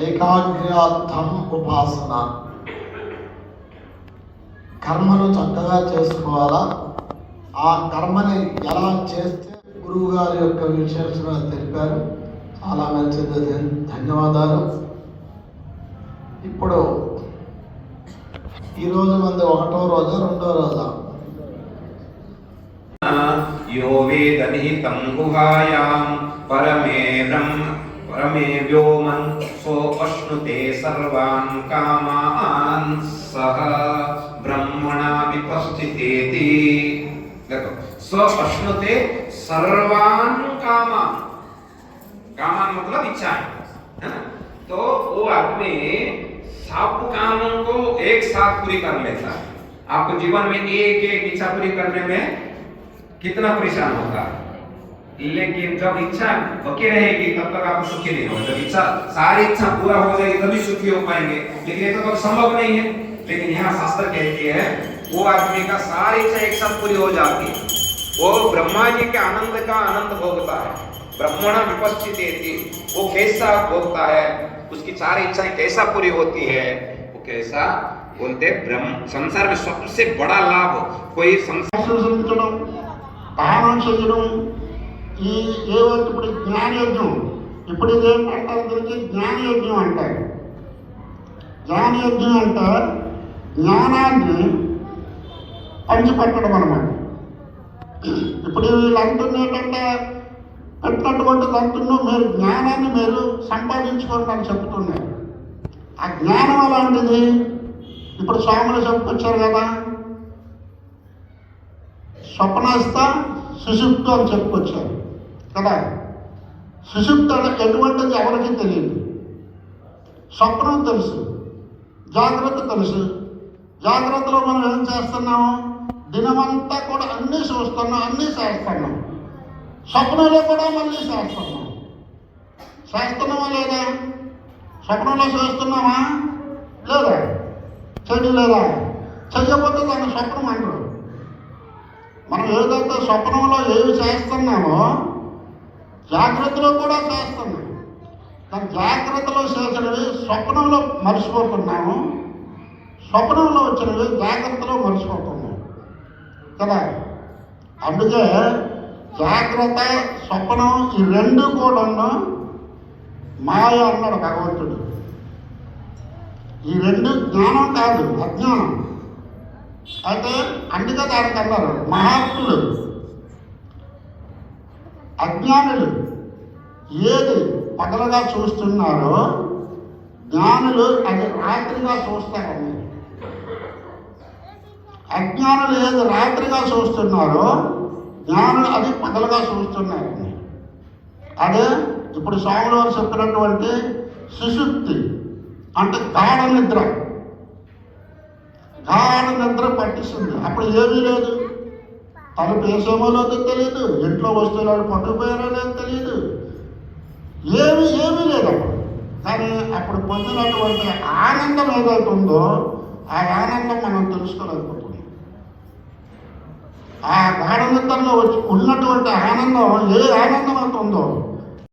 ఏకాగ్ర్యార్థం ఉపాసన కర్మను చక్కగా చేసుకోవాలా ఆ కర్మని ఎలా చేస్తే గురువు గారి యొక్క విశేషణ తెలిపారు చాలా మంచిది ధన్యవాదాలు ఇప్పుడు ఈ రోజు మంది ఒకటో రోజా రెండో రోజా यो वेदनिहितं गुहायां परमे ब्रह्म परमे व्योमन् सोऽश्नुते सर्वान् कामान्, सः ब्रह्मणा विपस्थितेति देखो सोऽश्नुते सर्वान् कामान्। कामान मतलब इच्छाएँ है तो वो आदमी सब कामों को एक साथ पूरी कर लेता है। आपको जीवन में एक एक इच्छा पूरी करने में कितना परेशान होगा? लेकिन जब इच्छा बकी रहेगी, तब तक आप सुखी नहीं होंगे। जब इच्छा, सारी इच्छा पूरा हो जाएगी, तभी सुखी हो पाएँगे। लेकिन ये तो कभी संभव नहीं है। लेकिन यहाँ शास्त्र कहती है, वो आदमी का सारी इच्छा एक साथ पूरी हो जाती है। वो ब्रह्मा जी के आनंद का आनंद भोगता है। ब्रह्मण विपस्थित वो कैसा भोगता है? उसकी चार इच्छाएँ कैसा पूरी होती है? वो कैसा बोलते ब्रह्म, संसार में सबसे बड़ा लाभ कोई संसार से जुड़ो पहाड़ों से जुड़ो ఈ ఏవైతే ఇప్పుడు జ్ఞానయజ్ఞం. ఇప్పుడు ఇదేంటంటారు దీనికి? జ్ఞానయజ్ఞం అంటారు. జ్ఞానయజ్ఞం అంటే జ్ఞానాన్ని పంచిపెట్టడం అనమాట ఇప్పుడు వీళ్ళు ఏంటంటే పెట్టినటువంటి అంటున్నాం మీరు జ్ఞానాన్ని మీరు సంపాదించుకోండి అని చెప్తున్నారు. ఆ జ్ఞానం అలాంటిది ఇప్పుడు స్వాములు చెప్పుకొచ్చారు కదా స్వప్నాస్త సుషుప్తు అని చెప్పుకొచ్చారు. కదా సుషుప్తు అంటే ఎటువంటిది ఎవరికి తెలియదు. స్వప్నం తెలుసు. జాగ్రత్త తెలుసు. జాగ్రత్తలో మనం ఏం చేస్తున్నాము? దినమంతా కూడా అన్నీ చూస్తున్నాం అన్నీ చేస్తున్నాం. స్వప్నంలో కూడా మళ్ళీ చేస్తున్నాం. చేస్తున్నామా లేదా? స్వప్నంలో చేస్తున్నామా? లేదా? చెడు లేదా చెయ్యకపోతే దాన్ని స్వప్నం అంటారు. మనం ఏదైతే స్వప్నంలో ఏమి చేస్తున్నామో జాగ్రత్తలో కూడా చేస్తుంది కానీ జాగ్రత్తలో చేసినవి స్వప్నంలో మర్చిపోతున్నాము. స్వప్నంలో వచ్చినవి జాగ్రత్తలో మర్చిపోతున్నాం కదా? అందుకే జాగ్రత్త స్వప్నం ఈ రెండు కూడా మాయ అన్నాడు భగవంతుడు. ఈ రెండు జ్ఞానం కాదు అజ్ఞానం. అయితే అందుకే దానికి అన్నారు మహాత్ముడు అజ్ఞానులు ఏది పగలగా చూస్తున్నారో జ్ఞానులు అది రాత్రిగా చూస్తారని అజ్ఞానులు ఏది రాత్రిగా చూస్తున్నారో జ్ఞానులు అది పగలగా చూస్తున్నారని అదే ఇప్పుడు స్వాములు వారు చెప్పినటువంటి సుశుక్తి అంటే గాఢ నిద్ర. గాఢ నిద్ర పట్టిస్తుంది. అప్పుడు ఏమీ లేదు. తలుపు వేసేమో తెలియదు. ఇంట్లో వస్తువులు వాళ్ళు లేదు తెలియదు. ఏమి ఏమీ లేదు కానీ అప్పుడు పొందినటువంటి ఆనందం ఏదైతే ఉందో ఆ ఆనందం మనం తెలుసుకోలేకపోతున్నాం. ఆ గాఢ నిద్రలో వచ్చి ఉన్నటువంటి ఆనందం ఏ ఆనందం అయితే ఉందో